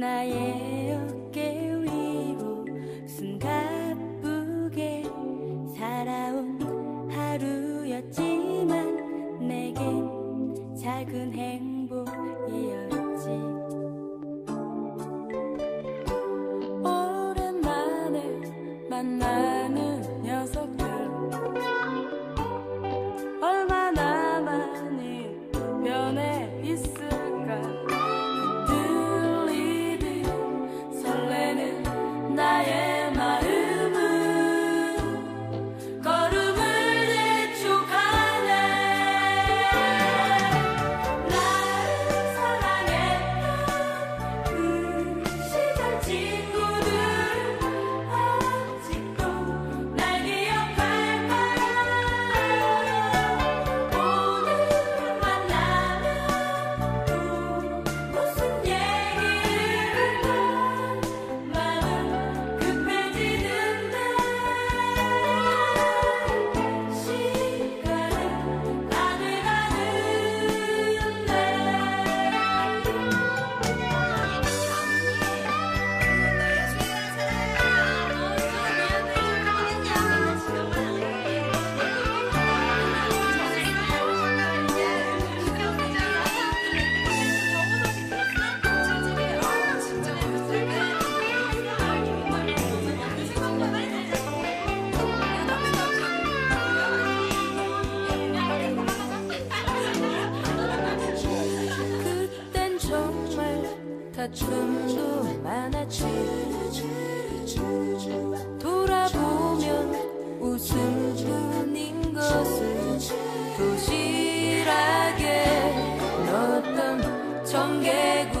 나의 어깨 위로 숨가쁘게 살아온 하루였지만 내겐 작은 행복. 춤도 많았지. 돌아보면 웃음뿐인 것을 도시락에 넣었던 청개구